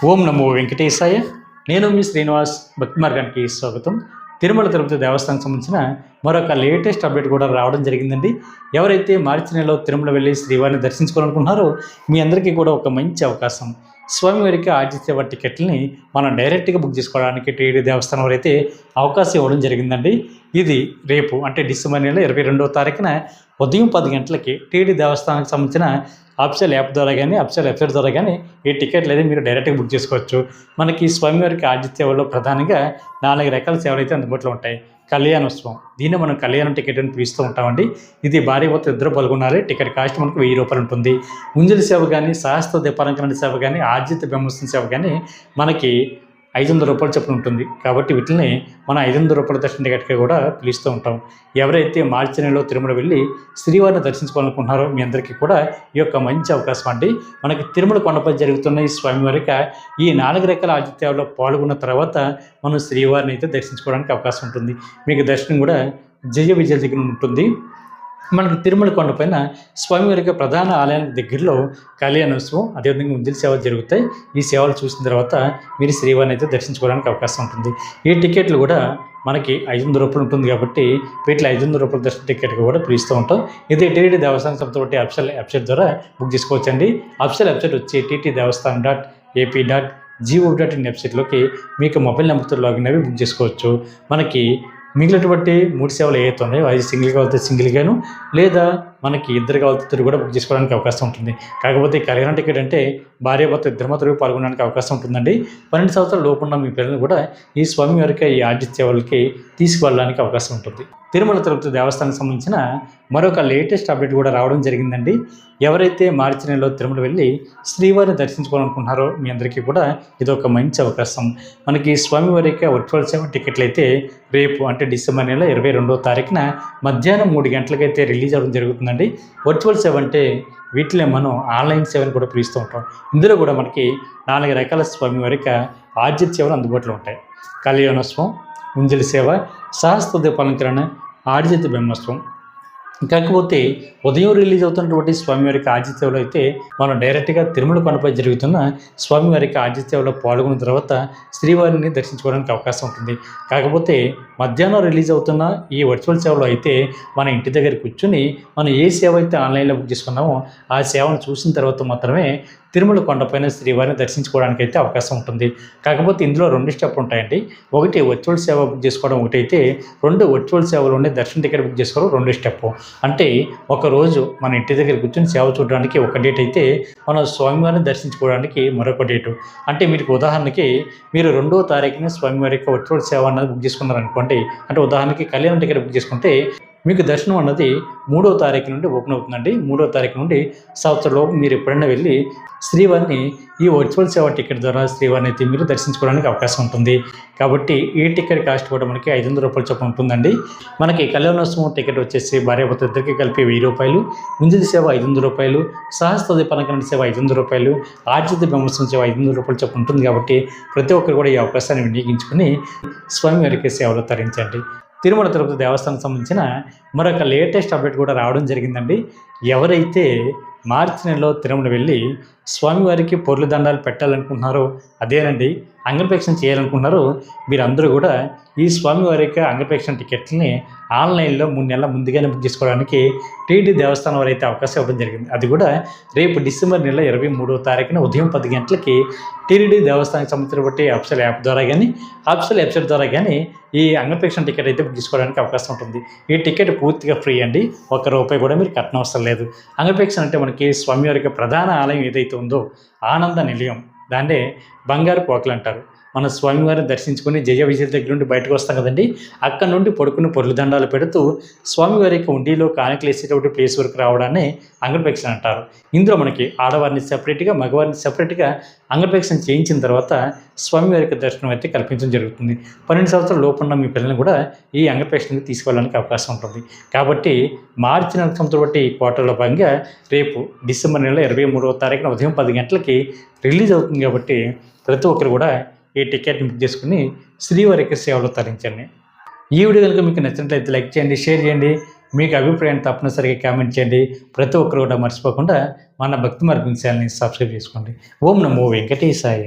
ఓం నమో వెంకటేశాయ. నేను మీ శ్రీనివాస్ భక్తి మార్గానికి స్వాగతం. తిరుమల తిరుపతి దేవస్థానం సంబంధించిన మరొక లేటెస్ట్ అప్డేట్ కూడా రావడం జరిగిందండి. ఎవరైతే మార్చి నెలలో తిరుమల వెళ్ళి శ్రీవారిని దర్శించుకోవాలనుకుంటున్నారో మీ అందరికీ కూడా ఒక మంచి అవకాశం. స్వామివారికి ఆర్జిసేవ టికెట్లని మనం డైరెక్ట్గా బుక్ చేసుకోవడానికి టీడీ దేవస్థానం వారు అయితే అవకాశం ఇవ్వడం జరిగిందండి. ఇది రేపు అంటే డిసెంబర్ నెల ఇరవై రెండవ తారీఖున ఉదయం పది గంటలకి టీడీ దేవస్థానానికి సంబంధించిన అఫిషియల్ యాప్ ద్వారా కానీ అఫిషియల్ వెబ్సైట్ ద్వారా కానీ ఈ టికెట్లు అయితే మీరు డైరెక్ట్గా బుక్ చేసుకోవచ్చు. మనకి స్వామివారికి ఆర్జిత సేవలో ప్రధానంగా నాలుగు రకాల సేవలు అయితే అందుబాటులో ఉంటాయి. కళ్యాణోత్సవం. దీన్ని మనం కళ్యాణం టికెట్ అని పిలుస్తూ ఉంటామండి. ఇది భారీ భర్త ఇద్దరు పాల్గొనాలి. టికెట్ కాస్ట్ మనకు వెయ్యి రూపాయలు ఉంటుంది. ముంజలి సేవ కానీ శాస్త్ర దీపాలంకరణ సేవ కానీ ఆర్జిత బ్రహ్మోత్సవం సేవ కానీ మనకి ఐదు వందల రూపాయలు చొప్పున ఉంటుంది. కాబట్టి వీటిని మనం ఐదు వందల రూపాయల దర్శన టికెట్గా కూడా పిలుస్తూ ఉంటాం. ఎవరైతే మార్చి నెలలో తిరుమల వెళ్ళి శ్రీవారిని దర్శించుకోవాలనుకుంటున్నారో మీ అందరికీ కూడా ఈ యొక్క మంచి అవకాశం అండి. మనకి తిరుమల కొండపై జరుగుతున్న ఈ స్వామివారిక ఈ నాలుగు రకాల ఆతిథ్యాల్లో పాల్గొన్న తర్వాత మనం శ్రీవారిని అయితే దర్శించుకోవడానికి అవకాశం ఉంటుంది. మీకు దర్శనం కూడా జయ విజయ దగ్గర ఉంటుంది. మనకు తిరుమల కొండపైన స్వామివారికి ప్రధాన ఆలయానికి దగ్గరలో కళ్యాణోత్సవం అదేవిధంగా ముందు సేవలు జరుగుతాయి. ఈ సేవలు చూసిన తర్వాత మీరు శ్రీవారిని అయితే దర్శించుకోవడానికి అవకాశం ఉంటుంది. ఈ టికెట్లు కూడా మనకి ఐదు వందల రూపాయలు ఉంటుంది కాబట్టి వీటిలో ఐదు వందల రూపాయల దర్శన టికెట్ కూడా పిలుస్తూ ఉంటాం. ఇది టీటీ దేవస్థానం సంస్థ బట్టి వెబ్సైట్ ద్వారా బుక్ చేసుకోవచ్చండి. అఫిషియల్ వెబ్సైట్ వచ్చి TT Devasthanam dot AP dot GO dot in వెబ్సైట్లోకి మీకు మొబైల్ నెంబర్తో లాగిన్ అవి బుక్ చేసుకోవచ్చు. మనకి మిగిలినటువంటి మూడు సేవలు ఏవైతే ఉన్నాయో అది సింగిల్గా వెళ్తే సింగిల్గాను లేదా మనకి ఇద్దరు కావాలి కూడా బుక్ చేసుకోవడానికి అవకాశం ఉంటుంది. కాకపోతే కళ్యాణ టికెట్ అంటే భార్య భర్త ఇద్దరు మాత్రమే పాల్గొనడానికి అవకాశం ఉంటుందండి. పన్నెండు సంవత్సరాల లోపు ఉన్న మీ పిల్లల్ని కూడా ఈ స్వామి వారికి ఈ ఆర్జిత సేవలకి తీసుకువెళ్ళడానికి అవకాశం ఉంటుంది. తిరుమల తిరుపతి దేవస్థానం సంబంధించిన మరొక లేటెస్ట్ అప్డేట్ కూడా రావడం జరిగిందండి. ఎవరైతే మార్చి నెలలో తిరుమల వెళ్ళి శ్రీవారిని దర్శించుకోవాలనుకుంటున్నారో మీ అందరికీ కూడా ఇది ఒక మంచి అవకాశం. మనకి స్వామివారి యొక్క వర్చువల్ సేవ టికెట్లు అయితే రేపు అంటే డిసెంబర్ నెల ఇరవై రెండవ తారీఖున మధ్యాహ్నం మూడు గంటలకైతే రిలీజ్ అవ్వడం జరుగుతుంది జరుగుతుందండి వర్చువల్ సేవ అంటే వీటిలో మనం ఆన్లైన్ సేవను కూడా పిలుస్తూ ఉంటాం. ఇందులో కూడా మనకి నాలుగు రకాల స్వామివారి యొక్క ఆర్జిత సేవలు అందుబాటులో ఉంటాయి. కళ్యాణోత్సవం ఉంజలి సేవ సహస్ర దీపాలంకరణ ఆర్జిత బ్రహ్మోత్సవం కాకపోతే ఉదయం రిలీజ్ అవుతున్నటువంటి స్వామివారికి ఆదిత్యలో అయితే మనం డైరెక్ట్గా తిరుమల కొండపై జరుగుతున్న స్వామివారికి ఆదిత్యలో పాల్గొన్న తర్వాత శ్రీవారిని దర్శించుకోవడానికి అవకాశం ఉంటుంది. కాకపోతే మధ్యాహ్నం రిలీజ్ అవుతున్న ఈ వర్చువల్ సేవలో అయితే మన ఇంటి దగ్గర కూర్చుని మనం ఏ సేవ అయితే ఆన్లైన్లో బుక్ చేసుకున్నామో ఆ సేవను చూసిన తర్వాత మాత్రమే తిరుమల కొండపైన శ్రీవారిని దర్శించుకోవడానికి అయితే అవకాశం ఉంటుంది. కాకపోతే ఇందులో రెండు స్టెప్ ఉంటాయండి. ఒకటి వర్చువల్ సేవ బుక్ చేసుకోవడం ఒకటైతే రెండు వర్చువల్ సేవలోనే దర్శన టికెట్ బుక్ చేసుకోవడం రెండు స్టెప్ అంటే ఒక రోజు మన ఇంటి దగ్గర కూర్చొని సేవ చూడడానికి ఒక డేట్ అయితే మనం స్వామివారిని దర్శించుకోవడానికి మరొక డేటు. అంటే మీకు ఉదాహరణకి మీరు రెండో తారీఖున స్వామివారి యొక్క వర్చువల్ సేవ అన్నది బుక్ చేసుకున్నారనుకోండి. అంటే ఉదాహరణకి కళ్యాణ టికెట్ బుక్ చేసుకుంటే మీకు దర్శనం అన్నది మూడో తారీఖు నుండి ఓపెన్ అవుతుందండి. మూడో తారీఖు నుండి సంవత్సరంలోపు మీరు ఎప్పుడైనా వెళ్ళి శ్రీవారిని ఈ వర్చువల్ సేవ టికెట్ ద్వారా శ్రీవారిని అయితే మీరు దర్శించుకోవడానికి అవకాశం ఉంటుంది. కాబట్టి ఈ టికెట్ కాస్ట్ కూడా మనకి ఐదు వందల రూపాయల చొప్పున ఉంటుందండి. మనకి కళ్యాణోత్సవం టికెట్ వచ్చేసి భార్యాభర్త ఇద్దరికి కలిపి వెయ్యి రూపాయలు ముంజుది సేవ ఐదు వందల రూపాయలు సహస్రది దీపాలంకరణ సేవ ఐదు వందల రూపాయలు ఆర్జిత బ్రహ్మోత్సవం సేవ ఐదు వందల రూపాయల చొప్పున ఉంటుంది కాబట్టి ప్రతి ఒక్కరు కూడా ఈ అవకాశాన్ని వినియోగించుకుని స్వామివారికి సేవలు తరించండి. తిరుమల తిరుపతి దేవస్థానం సంబంధించిన మరొక లేటెస్ట్ అప్డేట్ కూడా రావడం జరిగిందండి. ఎవరైతే మార్చి నెలలో తిరుమల వెళ్ళి స్వామివారికి పొర్లు దండాలు పెట్టాలనుకుంటున్నారో అదేనండి అంగప్రేక్షణ చేయాలనుకుంటున్నారో మీరందరూ కూడా ఈ స్వామివారి యొక్క అంగప్రేక్షణ టికెట్ని ఆన్లైన్లో మూడు నెలల ముందుగానే బుక్ చేసుకోవడానికి టీటీ దేవస్థానం వారు అయితే అవకాశం ఇవ్వడం జరిగింది. అది కూడా రేపు డిసెంబర్ నెల ఇరవై మూడవ తారీఖున ఉదయం పది గంటలకి టీడీ దేవస్థానానికి సంబంధించిన అప్సల్ యాప్ ద్వారా కానీ అప్సల్ వెబ్సైట్ ద్వారా కానీ ఈ అంగప్రేక్షణ టికెట్ అయితే బుక్ చేసుకోవడానికి అవకాశం ఉంటుంది. ఈ టికెట్ పూర్తిగా ఫ్రీ అండి. ఒక్క రూపాయి కూడా మీరు కట్టనవసరం లేదు. అంగప్రేక్షణ అంటే మనకి స్వామివారి యొక్క ప్రధాన ఆలయం ఏదైతే ఉందో ఆనంద నిలయం. దాన్నే బంగారు పోకలు అంటారు. మన స్వామివారిని దర్శించుకొని జయ విజయ దగ్గర నుండి బయటకు వస్తాం కదండి. అక్కడ నుండి పడుకుని పొరులు దండాలు పెడుతూ స్వామివారి యొక్క ఉండిలో కానుకలు వేసేటప్పుడు ప్లేస్ వరకు రావడాన్ని అంగప్రేక్షణ అంటారు. ఇందులో మనకి ఆడవారిని సెపరేట్గా మగవారిని సెపరేట్గా అంగప్రేక్షణ చేయించిన తర్వాత స్వామివారి యొక్క దర్శనం అయితే కల్పించడం జరుగుతుంది. పన్నెండు సంవత్సరాల లోపున్న మీ పిల్లల్ని కూడా ఈ అంగప్రేక్షణకి తీసుకెళ్ళడానికి అవకాశం ఉంటుంది. కాబట్టి మార్చి నెల సంవత్సరం బట్టి ఈ క్వార్టర్లో భాగంగా రేపు డిసెంబర్ నెల ఇరవై మూడవ తారీఖున ఉదయం పది గంటలకి రిలీజ్ అవుతుంది కాబట్టి ప్రతి ఒక్కరు కూడా ఈ టికెట్ని బుక్ చేసుకుని శ్రీవారికి సేవలు తరించండి. ఈ వీడియో కనుక మీకు నచ్చినట్లయితే లైక్ చేయండి షేర్ చేయండి. మీకు అభిప్రాయాన్ని తప్పనిసరిగా కామెంట్ చేయండి. ప్రతి ఒక్కరు కూడా మర్చిపోకుండా మన భక్తి మార్పించాలని సబ్స్క్రైబ్ చేసుకోండి. ఓం నమో వెంకటేశాయ.